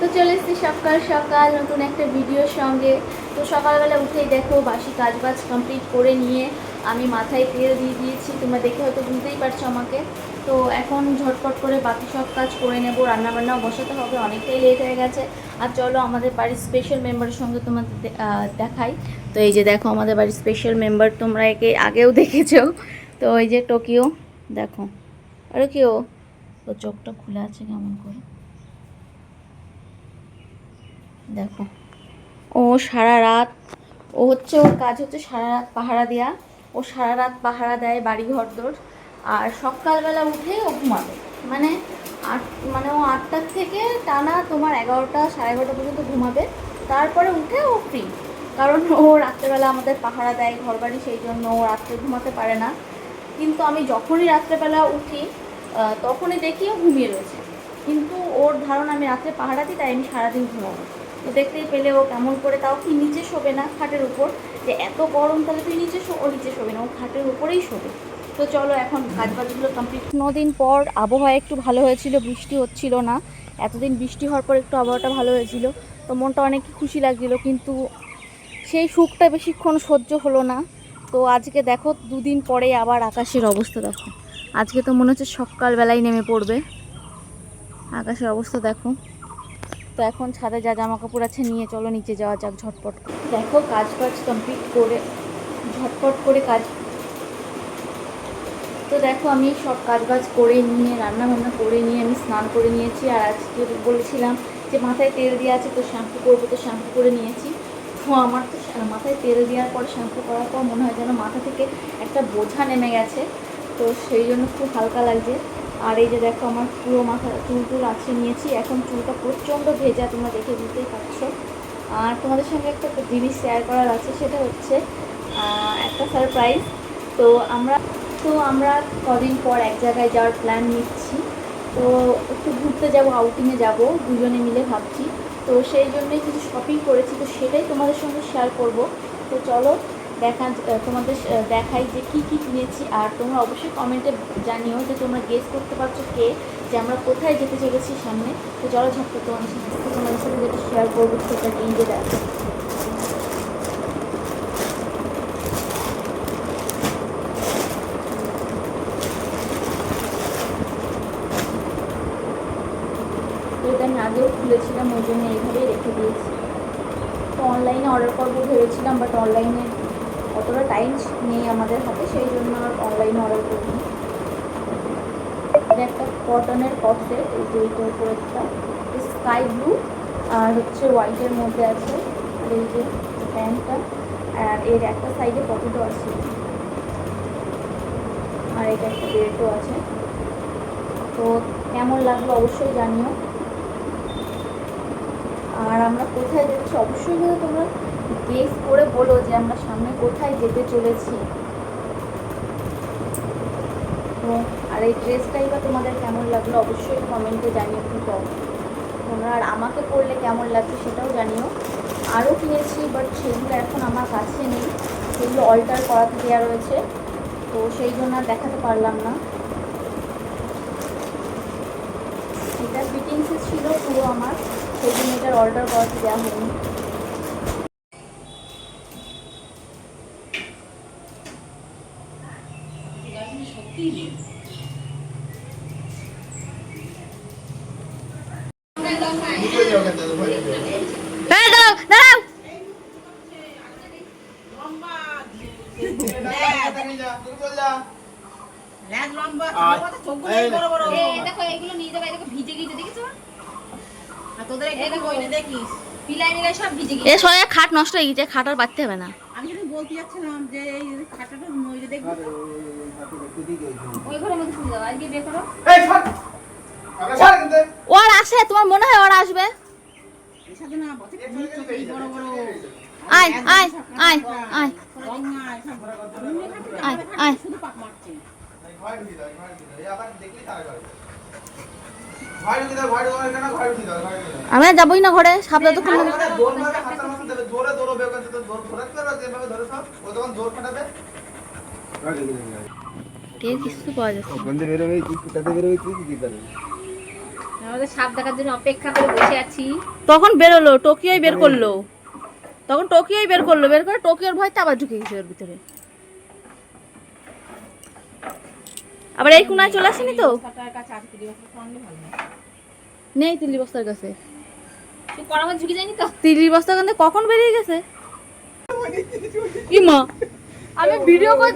তো চলে এসছি সকাল সকাল, নতুন একটা ভিডিওর সঙ্গে। তো সকালবেলা উঠেই দেখো, বাসি কাজবাজ কমপ্লিট করে নিয়ে আমি মাথায় তেল দিয়ে দিয়েছি। তোমরা দেখে হয়তো বুঝতেই পারছ আমাকে। তো এখন ঝটপট করে বাকি সব কাজ করে নেব। রান্নাবান্নাও বসাতে হবে, অনেকটাই লেট হয়ে গেছে। আর চলো আমাদের বাড়ির স্পেশাল মেম্বারের সঙ্গে তোমাদের দেখাই। তো এই যে দেখো, আমাদের বাড়ির স্পেশাল মেম্বার তোমরা একে আগেও দেখেছ। তো এই যে টোকিও, দেখো। আরে কি ও? ও চোখটা খুলে আছে কেমন করে? দেখো। ও সারা রাত, ও হচ্ছে, ওর কাজ হচ্ছে সারা রাত পাহারা দেওয়া ও সারা রাত পাহারা দেয় বাড়ি ঘর দোর। আর সকালবেলা উঠে ও ঘুমাবে। মানে আট মানে ও আটটার থেকে টানা তোমার এগারোটা, সাড়ে এগারোটা পর্যন্ত ঘুমাবে। তারপরে উঠে ও ফ্রি কারণ ও রাত্রেবেলা আমাদের পাহারা দেয় ঘর বাড়ি সেই জন্য ও রাত্রে ঘুমাতে পারে না। কিন্তু আমি যখনই রাত্রেবেলা উঠি তখনই দেখি ও ঘুমিয়ে রয়েছে। কিন্তু ওর ধারণা আমি রাত্রে পাহারা দিই, তাই আমি সারাদিন ঘুমাবো। দেখতেই পেলে ও কেমন করে, তাও কি নিচে শোবে না খাটের উপর? যে এত গরম, তাহলে তুই নিচে শো, ও নিচে শোবে না, ও খাটের উপরেই শোবে। তো চলো এখন কাজ বাজগুলো কমপ্লিট দিন পর আবহাওয়া একটু ভালো হয়েছিল, বৃষ্টি হচ্ছিল না। এতদিন বৃষ্টি হওয়ার পর একটু আবহাওয়াটা ভালো হয়েছিল। তো মনটা অনেক খুশি লাগছিল, কিন্তু সেই সুখটা বেশিক্ষণ সহ্য হলো না। তো আজকে দেখো, দুদিন পরে আবার আকাশের অবস্থা দেখো। আজকে তো মনে হচ্ছে সকালবেলায় নেমে পড়বে। আকাশের অবস্থা দেখো। তো এখন ছাদে যা জামা কাপড় আছে নিয়ে চলো, নিচে যাওয়া যাক ঝটপট। দেখো কাজ বাজ কমপ্লিট করে, ঝটপট করে কাজ। তো দেখো, আমি সব কাজ বাজ করে নিয়ে রান্না বান্না করে নিয়ে, আমি স্নান করে নিয়েছি। আর আজকে বলেছিলাম যে মাথায় তেল দেওয়া আছে, তো শ্যাম্পু করব, তো শ্যাম্পু করে নিয়েছি। তো আমার তো মাথায় তেল দেওয়ার পর, শ্যাম্পু করার পর মনে হয় যেন মাথা থেকে একটা বোঝা নেমে গেছে। তো সেই জন্য খুব হালকা লাগছে। আর এই যে দেখো আমার পুরো মাথা, চুল টুল আছে নিয়েছি। এখন চুলটা প্রচণ্ড ভেজা, তোমরা দেখে বুঝতেই পারছ। আর তোমাদের সঙ্গে একটা জিনিস শেয়ার করার আছে, সেটা হচ্ছে একটা সারপ্রাইজ তো আমরা তো আমরা কদিন পর এক জায়গায় যাওয়ার প্ল্যান নিচ্ছি। তো একটু ঘুরতে যাব আউটিংয়ে যাব, দুজনে মিলে ভাবছি। তো সেই জন্যই কিছু শপিং করেছি, তো সেটাই তোমাদের সঙ্গে শেয়ার করব। তো চলো দেখা তোমাদের দেখাই যে কি কি কিনেছি। আর তোমরা অবশ্যই কমেন্টে জানিও যে তোমরা গেস করতে পারছ কে, যে আমরা কোথায় যেতে চলেছি সামনে। তো চলো ঝটপট তোমাদের সাথে তোমাদের সাথে যেটা শেয়ার করব সেটা যে দেখো। আমি আগেও খুলেছিলাম, ওই জন্য এইভাবেই রেখে দিয়েছি। তো অনলাইনে অর্ডার করব ভেবেছিলাম বাট অনলাইনে অতটা টাইম নেই আমাদের হাতে, সেই জন্য আর অনলাইনে অর্ডার করিনি। এটা একটা কটনের কটসেট এই যে এইটার উপরে একটা। স্কাই ব্লু আর হচ্ছে হোয়াইটের মধ্যে আছে। আর এই যে প্যান্টটা, আর এর একটা সাইডে পকেটও আছে আর এটা একটা বেল্টও আছে। তো কেমন লাগল অবশ্যই জানিও। আর আমরা কোথায় যাচ্ছি? অবশ্যই কিন্তু তোমরা। গেস করে বলো যে আমরা সামনে কোথায় যেতে চলেছি। আর এই ড্রেসটাই বা তোমাদের কেমন লাগল অবশ্যই কমেন্টে জানিও কিন্তু তোমরা আর আমাকে পরলে কেমন লাগছে সেটাও জানিও। আরও কিনেছি বাট সেগুলো এখন আমার কাছে নেই। সেগুলো অল্টার করাতে দেওয়া রয়েছে। তো সেই জন্য আর দেখাতে পারলাম না। এটা ফিটিংসে ছিল পুরো আমার। সেই জন্য এটার অর্ডার করাতে দেওয়া হয়নি হ্যাঁ দাঁড়াও দাঁড়াও এই দেখো এগুলো নিয়ে যাবে এগুলো ভিজে গিয়েছে দেখেছ? আর তোদের এখানে কইলে দেখিস? পিলাই মিলাই সব ভিজে এ সবাই খাট নষ্ট হয়ে গেছে খাট আর বাঁধতে হবে না। আমি যদি বলতে যাচ্ছিলাম যে এই খাটাটা যে দেখবি। ওই ঘরের মধ্যে শুয়ে যাও আজকে বের করো। ওর আসে তোমার মনে হয় ওর আসবে? এর সাথে না বসে কুমির চোখ এই বড় বড়। আয় আয় আয় আয়। আয়, আয়। শুধু পাক মারছে। আমি আর যাবোই না ঘরে সাবধান তো খুলবে কে কিছু পাওয়া যাচ্ছে সাপ দেখার জন্য অপেক্ষা করে বসে আছি। তখন বেরোলো টোকিওই বের করল। তখন টোকিওই বের করল বের করে টোকিওর ভয়তে আবার ঢুকে গেছে ওর ভিতরে। আবার এই কোনায় চলে আসেনি তো? নেই তিল্লি বস্তার কাছে। ঝুঁকে যায়নি তো? তিল্লি কখন বেরিয়ে গেছে? আমি ভিডিও কর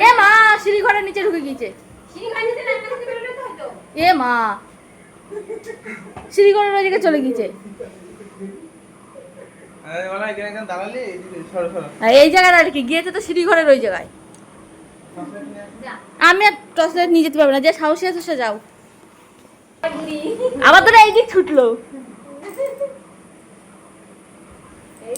এ মা সিঁড়ি ঘরের নিচে ঢুকে গিয়েছে। এ মা সিঁড়ি ঘরের ওই চলে গিয়েছে আরে ওরা এখানে এখানে দাঁড়ালে এদিকে সরো সরো আর এই জায়গায় আর কি গিয়েছে তো সিঁড়ি ঘরের ওই জায়গায়। আমি আর টসলেট নিয়ে যেতে পারব না যে সাহসী আছে সে যাও। আবার তোরা এই দিক ছুটলো এই